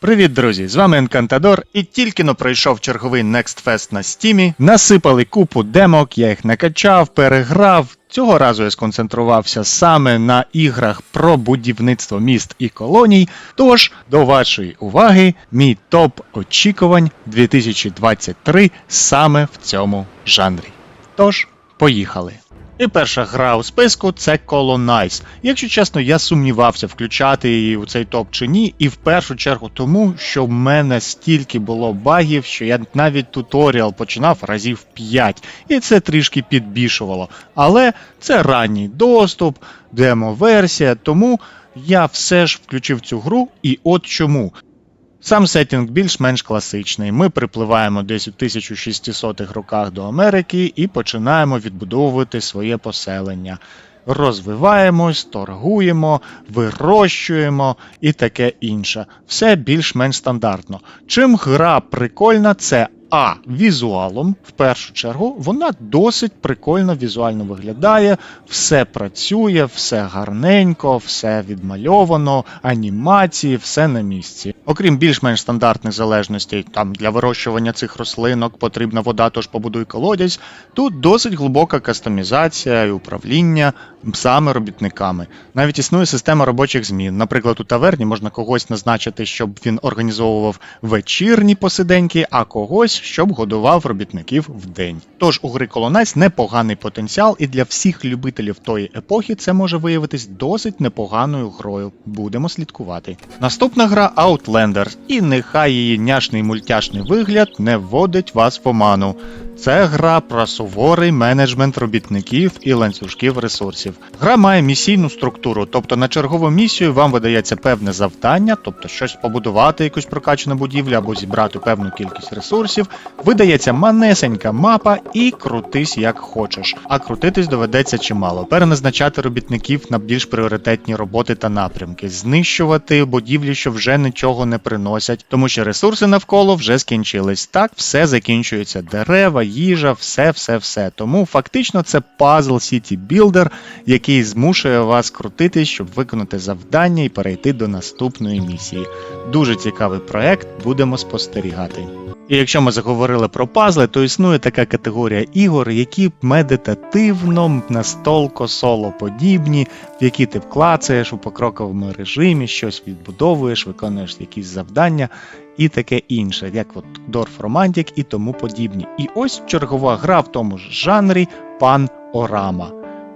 Привіт, друзі! З вами Енкантадор, і тільки но пройшов черговий Next Fest на стімі. Насипали купу демок, я їх накачав, переграв. Цього разу я сконцентрувався саме на іграх про будівництво міст і колоній. Тож, до вашої уваги, мій топ очікувань 2023 саме в цьому жанрі. Тож, поїхали. І перша гра у списку це Colonize. Якщо чесно, я сумнівався, включати її у цей топ чи ні, і в першу чергу тому, що в мене стільки було багів, що я навіть туторіал починав разів 5, і це трішки підбішувало. Але це ранній доступ, демо-версія, тому я все ж включив цю гру, і от чому. Сам сеттінг більш-менш класичний. Ми припливаємо десь у 1600-х роках до Америки і починаємо відбудовувати своє поселення. Розвиваємось, торгуємо, вирощуємо і таке інше. Все більш-менш стандартно. Чим гра прикольна, це а. Візуалом, в першу чергу, вона досить прикольно візуально виглядає, все працює, все гарненько, все відмальовано, анімації, все на місці. Окрім більш-менш стандартних залежностей, там для вирощування цих рослинок потрібна вода, тож побудуй колодязь. Тут досить глибока кастомізація і управління саме робітниками. Навіть існує система робочих змін. Наприклад, у таверні можна когось назначити, щоб він організовував вечірні посиденьки, а когось, щоб годував робітників в день. Тож у гри Colonize непоганий потенціал, і для всіх любителів тої епохи це може виявитись досить непоганою грою. Будемо слідкувати. Наступна гра Outlander, і нехай її няшний мультяшний вигляд не вводить вас в оману. Це гра про суворий менеджмент робітників і ланцюжків ресурсів. Гра має місійну структуру, тобто на чергову місію вам видається певне завдання, тобто щось побудувати, якусь прокачану будівлю або зібрати певну кількість ресурсів. Видається манесенька мапа і крутись як хочеш. А крутитись доведеться чимало. Переназначати робітників на більш пріоритетні роботи та напрямки, знищувати будівлі, що вже нічого не приносять, тому що ресурси навколо вже скінчились. Так все закінчується. Дерева, їжа, все, все, все. Тому фактично це пазл City Builder, який змушує вас крутитись, щоб виконати завдання і перейти до наступної місії. Дуже цікавий проект, будемо спостерігати. І якщо ми заговорили про пазли, то існує така категорія ігор, які медитативно, настолко соло подібні, в які ти вклацаєш у покроковому режимі, щось відбудовуєш, виконуєш якісь завдання і таке інше, як от Dwarf Romantic і тому подібні. І ось чергова гра в тому ж жанрі Панорама.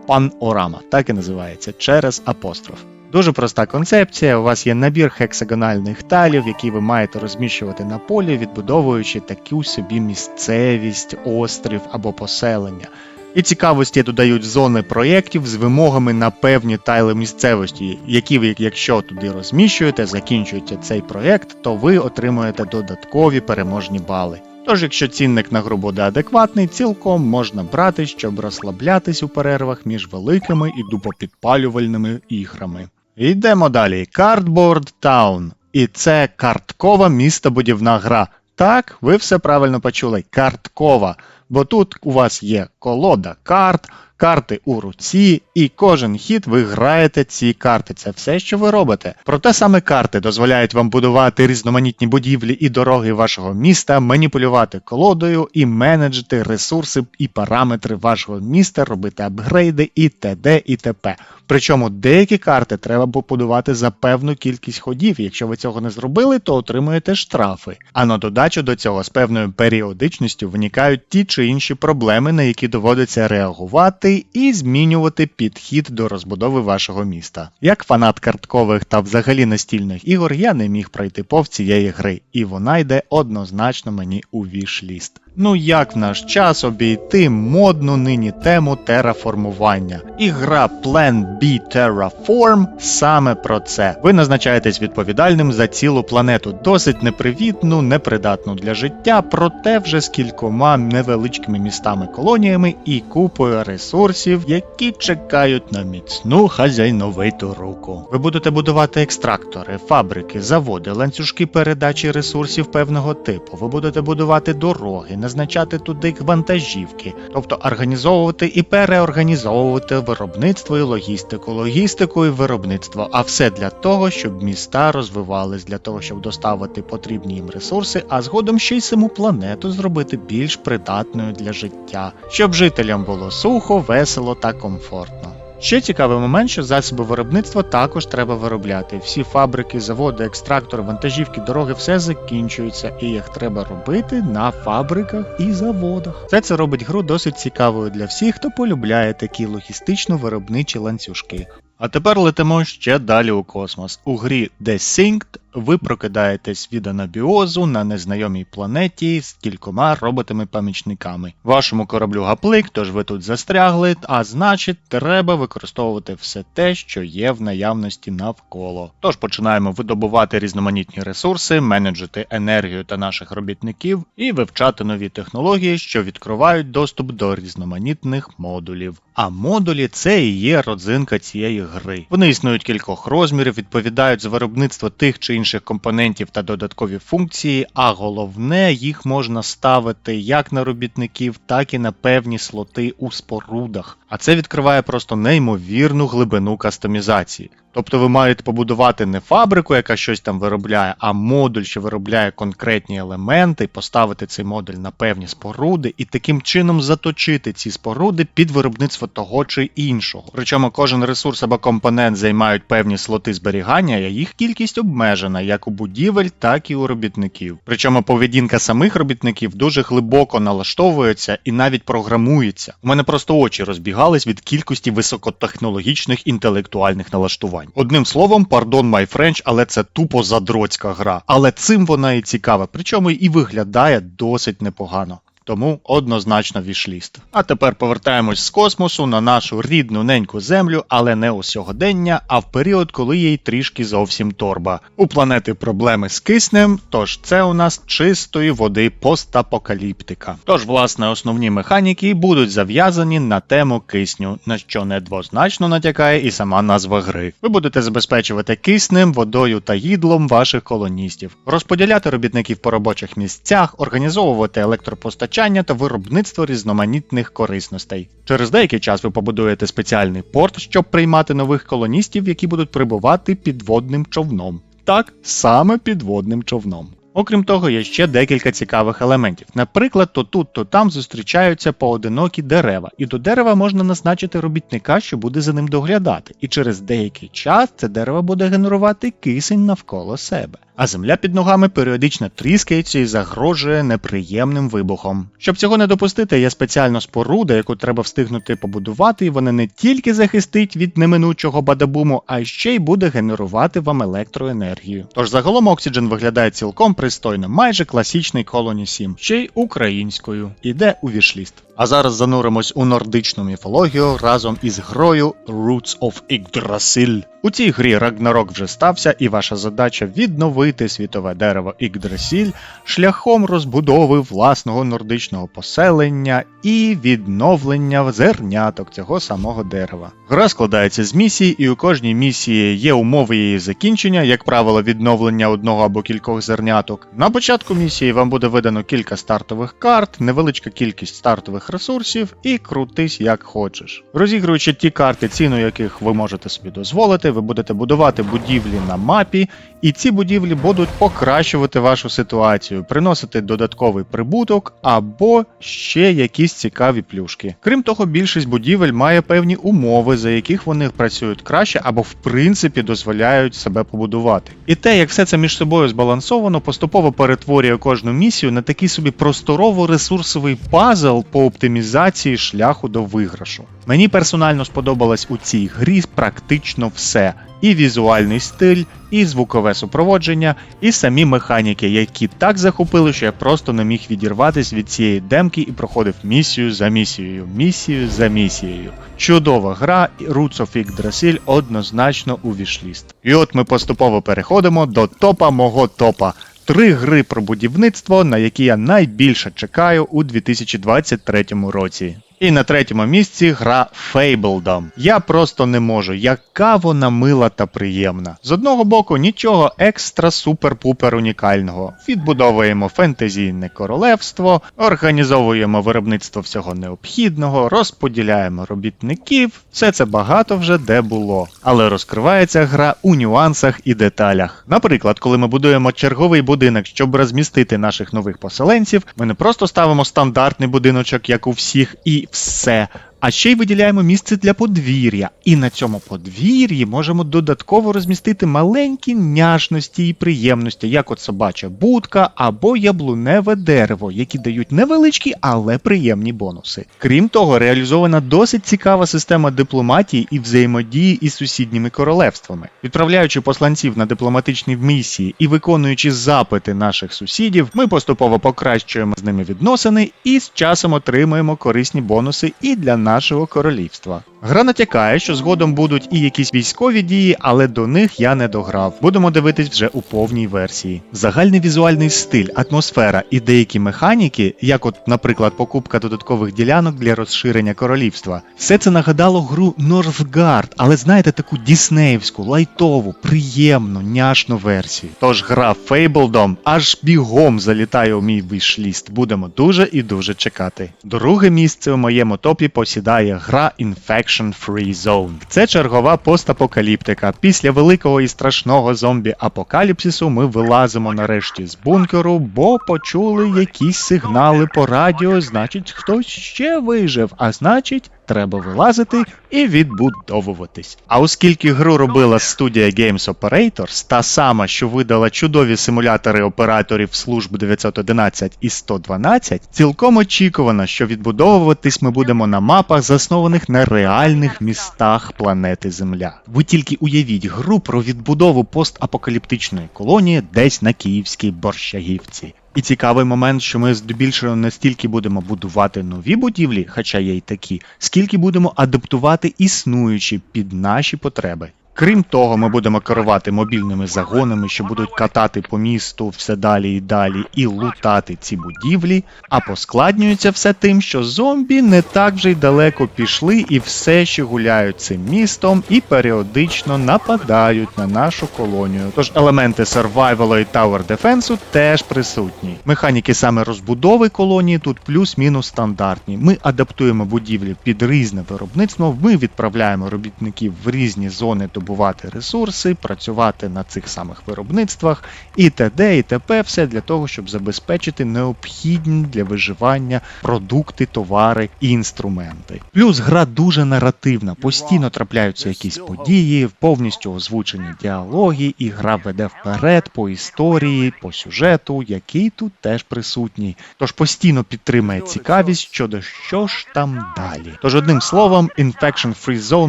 Панорама, так і називається, через апостроф. Дуже проста концепція. У вас є набір хексагональних талів, які ви маєте розміщувати на полі, відбудовуючи таку собі місцевість, острів або поселення. І цікавості додають зони проєктів з вимогами на певні тайли місцевості, які ви, якщо туди розміщуєте, закінчуєте цей проєкт, то ви отримуєте додаткові переможні бали. Тож, якщо цінник на гру буде адекватний, цілком можна брати, щоб розслаблятись у перервах між великими і дупопідпалювальними іграми. Йдемо далі. Cardboard Town. І це карткова містобудівна гра. Так, ви все правильно почули. Карткова. Бо тут у вас є колода карт, карти у руці, і кожен хід ви граєте ці карти. Це все, що ви робите. Проте саме карти дозволяють вам будувати різноманітні будівлі і дороги вашого міста, маніпулювати колодою і менеджити ресурси і параметри вашого міста, робити апгрейди і т.д. і т.п. Причому деякі карти треба побудувати за певну кількість ходів. Якщо ви цього не зробили, то отримуєте штрафи. А на додачу до цього з певною періодичністю виникають ті чи інші проблеми, на які доводиться реагувати і змінювати підхід до розбудови вашого міста. Як фанат карткових та взагалі настільних ігор, я не міг пройти повз цієї гри, і вона йде однозначно мені у вішліст. Ну як в наш час обійти модну нині тему тераформування? І гра Plan B Terraform саме про це. Ви назначаєтесь відповідальним за цілу планету, досить непривітну, непридатну для життя, проте вже з кількома невеличкими містами-колоніями і купою ресурсів, які чекають на міцну хазяйновиту руку. Ви будете будувати екстрактори, фабрики, заводи, ланцюжки передачі ресурсів певного типу. Ви будете будувати дороги назначати туди вантажівки, тобто організовувати і переорганізовувати виробництво і логістику, логістику і виробництво, а все для того, щоб міста розвивались, для того, щоб доставити потрібні їм ресурси, а згодом ще й саму планету зробити більш придатною для життя, щоб жителям було сухо, весело та комфортно. Ще цікавий момент, що засоби виробництва також треба виробляти. Всі фабрики, заводи, екстрактори, вантажівки, дороги, все закінчується, і їх треба робити на фабриках і заводах. Все це робить гру досить цікавою для всіх, хто полюбляє такі логістично-виробничі ланцюжки. А тепер летимо ще далі у космос. У грі Desynct ви прокидаєтесь від анабіозу на незнайомій планеті з кількома роботами-помічниками. Вашому кораблю гаплик, тож ви тут застрягли, а значить, треба використовувати все те, що є в наявності навколо. Тож починаємо видобувати різноманітні ресурси, менеджити енергію та наших робітників і вивчати нові технології, що відкривають доступ до різноманітних модулів. А модулі це і є родзинка цієї гри. Вони існують кількох розмірів, відповідають за виробництво тих чи інших компонентів та додаткові функції, а головне, їх можна ставити як на робітників, так і на певні слоти у спорудах. А це відкриває просто неймовірну глибину кастомізації. Тобто ви маєте побудувати не фабрику, яка щось там виробляє, а модуль, що виробляє конкретні елементи, поставити цей модуль на певні споруди і таким чином заточити ці споруди під виробництво того чи іншого. Причому кожен ресурс або компонент займають певні слоти зберігання, а їх кількість обмежена як у будівель, так і у робітників. Причому поведінка самих робітників дуже глибоко налаштовується і навіть програмується. У мене просто очі розбігались від кількості високотехнологічних інтелектуальних налаштувань. Одним словом, пардон my French, але це тупо задроцька гра. Але цим вона і цікава, причому і виглядає досить непогано. Тому однозначно вішліст. А тепер повертаємось з космосу на нашу рідну неньку землю, але не у сьогодення, а в період, коли їй трішки зовсім торба. У планети проблеми з киснем, тож це у нас чистої води постапокаліптика. Тож, власне, основні механіки будуть зав'язані на тему кисню, на що недвозначно натякає і сама назва гри. Ви будете забезпечувати киснем, водою та їдлом ваших колоністів, розподіляти робітників по робочих місцях, організовувати електропостачання та виробництво різноманітних корисностей. Через деякий час ви побудуєте спеціальний порт, щоб приймати нових колоністів, які будуть прибувати підводним човном. Так, саме підводним човном. Окрім того, є ще декілька цікавих елементів. Наприклад, то тут, то там зустрічаються поодинокі дерева, і до дерева можна назначити робітника, що буде за ним доглядати, і через деякий час це дерево буде генерувати кисень навколо себе. А земля під ногами періодично тріскається і загрожує неприємним вибухом. Щоб цього не допустити, є спеціальна споруда, яку треба встигнути побудувати, і вона не тільки захистить від неминучого бадабуму, а ще й буде генерувати вам електроенергію. Тож загалом Oxygen виглядає цілком пристойно, майже класичний Colony 7, ще й українською. Іде у вішліст. А зараз зануримось у нордичну міфологію разом із грою Roots of Yggdrasil. У цій грі Рагнарок вже стався, і ваша задача відновити світове дерево Yggdrasil шляхом розбудови власного нордичного поселення і відновлення зерняток цього самого дерева. Гра складається з місій, і у кожній місії є умови її закінчення, як правило, відновлення одного або кількох зерняток. На початку місії вам буде видано кілька стартових карт, невеличка кількість стартових ресурсів і крутись як хочеш. Розігруючи ті карти, ціну яких ви можете собі дозволити, ви будете будувати будівлі на мапі, і ці будівлі будуть покращувати вашу ситуацію, приносити додатковий прибуток або ще якісь цікаві плюшки. Крім того, більшість будівель має певні умови, за яких вони працюють краще або в принципі дозволяють себе побудувати. І те, як все це між собою збалансовано, поступово перетворює кожну місію на такий собі просторово-ресурсовий пазл по оптимізації шляху до виграшу. Мені персонально сподобалось у цій грі практично все. І візуальний стиль, і звукове супроводження, і самі механіки, які так захопили, що я просто не міг відірватися від цієї демки і проходив місію за місією, місію за місією. Чудова гра, і of Yggdrasil однозначно у вішліст. І от ми поступово переходимо до топа мого топа. Три гри про будівництво, на які я найбільше чекаю у 2023 році. І на третьому місці гра Fabledom. Я просто не можу, яка вона мила та приємна. З одного боку, нічого екстра супер-пупер унікального. Відбудовуємо фентезійне королевство, організовуємо виробництво всього необхідного, розподіляємо робітників. Все це багато вже де було. Але розкривається гра у нюансах і деталях. Наприклад, коли ми будуємо черговий будинок, щоб розмістити наших нових поселенців, ми не просто ставимо стандартний будиночок, як у всіх, і все. А ще й виділяємо місце для подвір'я, і на цьому подвір'ї можемо додатково розмістити маленькі няшності і приємності, як от собача будка або яблуневе дерево, які дають невеличкі, але приємні бонуси. Крім того, реалізована досить цікава система дипломатії і взаємодії із сусідніми королевствами. Відправляючи посланців на дипломатичні місії і виконуючи запити наших сусідів, ми поступово покращуємо з ними відносини і з часом отримуємо корисні бонуси і для нашого королівства. Гра натякає, що згодом будуть і якісь військові дії, але до них я не дограв. Будемо дивитись вже у повній версії. Загальний візуальний стиль, атмосфера і деякі механіки, як от, наприклад, покупка додаткових ділянок для розширення королівства, все це нагадало гру Northgard, але знаєте, таку діснеївську, лайтову, приємну, няшну версію. Тож гра Fabledom аж бігом залітає у мій вішліст. Будемо дуже і дуже чекати. Друге місце у моєму топі посідає гра Infection Free Zone. Це чергова постапокаліптика. Після великого і страшного зомбі-апокаліпсису ми вилазимо нарешті з бункеру, бо почули якісь сигнали по радіо, значить, хтось ще вижив, а значить. Треба вилазити і відбудовуватись. А оскільки гру робила студія Games Operators, та сама, що видала чудові симулятори операторів служб 911 і 112, цілком очікувано, що відбудовуватись ми будемо на мапах, заснованих на реальних містах планети Земля. Ви тільки уявіть гру про відбудову постапокаліптичної колонії десь на київській борщагівці. І цікавий момент, що ми здебільшого не стільки будемо будувати нові будівлі, хоча є й такі, скільки будемо адаптувати існуючі під наші потреби. Крім того, ми будемо керувати мобільними загонами, що будуть катати по місту все далі і далі і лутати ці будівлі. А поскладнюється все тим, що зомбі не так вже й далеко пішли і все ще гуляють цим містом і періодично нападають на нашу колонію. Тож елементи survival і Tower Defense теж присутні. Механіки саме розбудови колонії тут плюс-мінус стандартні. Ми адаптуємо будівлі під різне виробництво, ми відправляємо робітників в різні зони добувати ресурси, працювати на цих самих виробництвах і т.д. і т.п. все для того, щоб забезпечити необхідні для виживання продукти, товари і інструменти. Плюс гра дуже наративна, постійно трапляються якісь події, повністю озвучені діалоги, і гра веде вперед по історії, по сюжету, який тут теж присутній. Тож постійно підтримує цікавість щодо що ж там далі. Тож одним словом, Infection Free Zone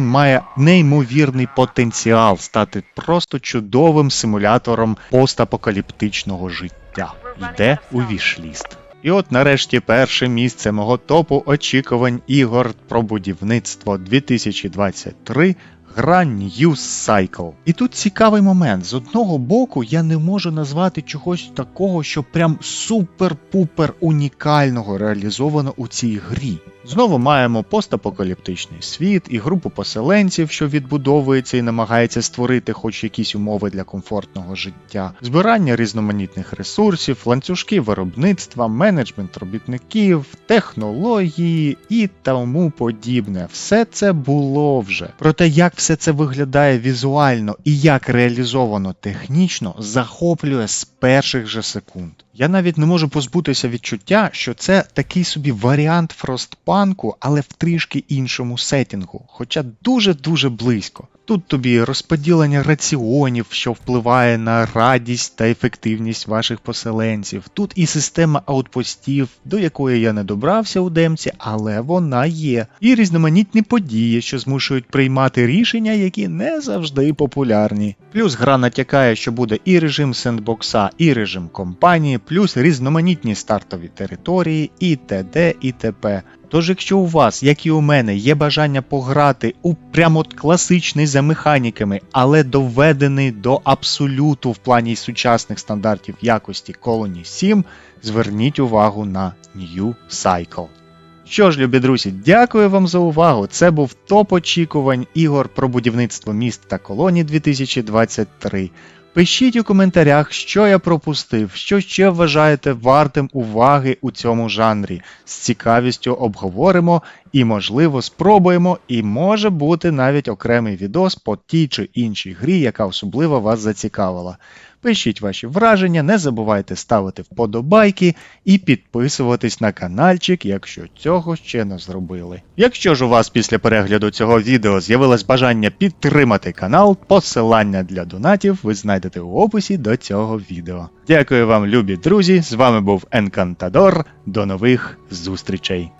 має неймовірний потенціал стати просто чудовим симулятором постапокаліптичного життя. Йде у вішліст. І от нарешті перше місце мого топу очікувань ігор про будівництво 2023 гра New Cycle. І тут цікавий момент. З одного боку, я не можу назвати чогось такого, що прям супер-пупер унікального реалізовано у цій грі. Знову маємо постапокаліптичний світ і групу поселенців, що відбудовується і намагається створити хоч якісь умови для комфортного життя, збирання різноманітних ресурсів, ланцюжки виробництва, менеджмент робітників, технології і тому подібне. Все це було вже. Проте як все це виглядає візуально і як реалізовано технічно, захоплює з перших же секунд. Я навіть не можу позбутися відчуття, що це такий собі варіант фростпанку, але в трішки іншому сетінгу, хоча дуже-дуже близько. Тут тобі розподілення раціонів, що впливає на радість та ефективність ваших поселенців. Тут і система аутпостів, до якої я не добрався у демці, але вона є. І різноманітні події, що змушують приймати рішення, які не завжди популярні. Плюс гра натякає, що буде і режим сендбокса, і режим компанії, плюс різноманітні стартові території, і т.д. і т.п. Тож, якщо у вас, як і у мене, є бажання пограти у прямо класичний за механіками, але доведений до абсолюту в плані сучасних стандартів якості Colony 7, зверніть увагу на New Cycle. Що ж, любі друзі, дякую вам за увагу. Це був топ очікувань ігор про будівництво міст та колоній 2023. Пишіть у коментарях, що я пропустив, що ще вважаєте вартим уваги у цьому жанрі. З цікавістю обговоримо і, можливо, спробуємо, і може бути навіть окремий відос по тій чи іншій грі, яка особливо вас зацікавила. Пишіть ваші враження, не забувайте ставити вподобайки і підписуватись на каналчик, якщо цього ще не зробили. Якщо ж у вас після перегляду цього відео з'явилось бажання підтримати канал, посилання для донатів ви знайдете у описі до цього відео. Дякую вам, любі друзі! З вами був Енкантадор. До нових зустрічей!